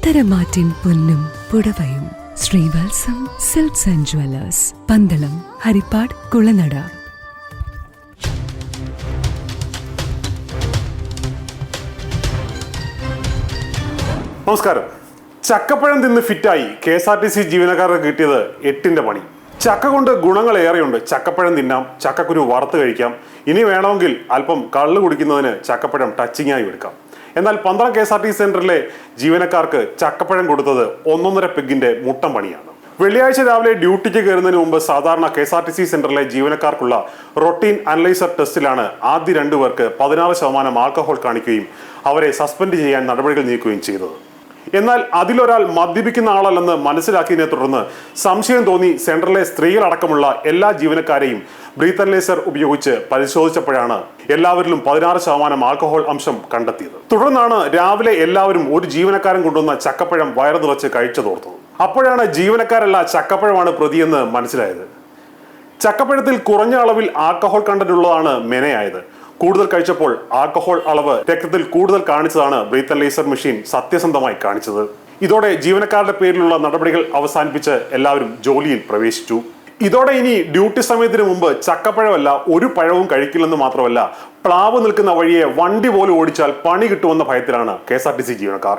പത്തരമാറ്റിൻ പൊന്നും പുടവയും. Srivatsam silks and jewellers Pandalam Haripad Kulanada. നമസ്കാരം. ചക്കപ്പഴം തിന്ന് ഫിറ്റായി K S R T C ജീവനക്കാർക്ക് കിട്ടിയത് എട്ടിന്റെ പണി. ചക്ക കൊണ്ട് ഗുണങ്ങൾ ഏറെയുണ്ട്. ചക്കപ്പഴം തിന്നാം ചക്കക്കുരു വറുത്ത് കഴിക്കാം. ഇനി വേണമെങ്കിൽ അല്പം കള്ള് കുടിക്കുന്നതിന് ചക്കപ്പഴം ടച്ചിങ്ങായി എടുക്കാം. എന്നാൽ Pandalam K S R T സെന്ററിലെ ജീവനക്കാർക്ക് ചക്കപ്പഴം കൊടുത്തത് ഒന്നൊന്നര പെഗിന്റെ മുട്ടം പണിയാണ്. വെള്ളിയാഴ്ച രാവിലെ ഡ്യൂട്ടിക്ക് കയറുന്നതിന് മുമ്പ് സാധാരണ K S R T C സെന്ററിലെ ജീവനക്കാർക്കുള്ള റൊട്ടീൻ അനലൈസർ ടെസ്റ്റിലാണ് ആദ്യ രണ്ടുപേർക്ക് പതിനാറ് ശതമാനം ആൽക്കഹോൾ കാണിക്കുകയും അവരെ സസ്പെൻഡ് ചെയ്യാൻ നടപടികൾ നീക്കുകയും ചെയ്തത്. എന്നാൽ അതിലൊരാൾ മദ്യപിക്കുന്ന ആളല്ലെന്ന് മനസ്സിലാക്കിയതിനെ തുടർന്ന് സംശയം തോന്നി സെന്ററിലെ സ്ത്രീകളടക്കമുള്ള എല്ലാ ജീവനക്കാരെയും ബ്രീത്ത് അനലൈസർ ഉപയോഗിച്ച് പരിശോധിച്ചപ്പോഴാണ് എല്ലാവരിലും പതിനാറ് ശതമാനം ആൽക്കഹോൾ അംശം കണ്ടെത്തിയത്. തുടർന്നാണ് രാവിലെ എല്ലാവരും ഒരു ജീവനക്കാരൻ കൊണ്ടുവന്ന ചക്കപ്പഴം വയറു നിറച്ച് കഴിച്ചതോർത്തത്. അപ്പോഴാണ് ജീവനക്കാരല്ല ചക്കപ്പഴമാണ് പ്രതിയെന്ന് മനസ്സിലായത്. ചക്കപ്പഴത്തിൽ കുറഞ്ഞ അളവിൽ ആൽക്കഹോൾ കണ്ടന്റ് ഉള്ളതാണ് മെനയായത്. കൂടുതൽ കഴിച്ചപ്പോൾ ആൽക്കഹോൾ അളവ് രക്തത്തിൽ കൂടുതൽ കാണിച്ചതാണ് ബ്രീത്തൽ ലേസർ മെഷീൻ സത്യസന്ധമായി കാണിച്ചത്. ഇതോടെ ജീവനക്കാരുടെ പേരിലുള്ള നടപടികൾ അവസാനിപ്പിച്ച് എല്ലാവരും ജോലിയിൽ പ്രവേശിച്ചു. ഇതോടെ ഇനി ഡ്യൂട്ടി സമയത്തിന് മുമ്പ് ചക്കപ്പഴമല്ല ഒരു പഴവും കഴിക്കില്ലെന്ന് മാത്രമല്ല പ്ലാവ് നിൽക്കുന്ന വഴിയെ വണ്ടി പോലും ഓടിച്ചാൽ പണി കിട്ടുമെന്ന ഭയത്തിലാണ് K S R T C ജീവനക്കാർ.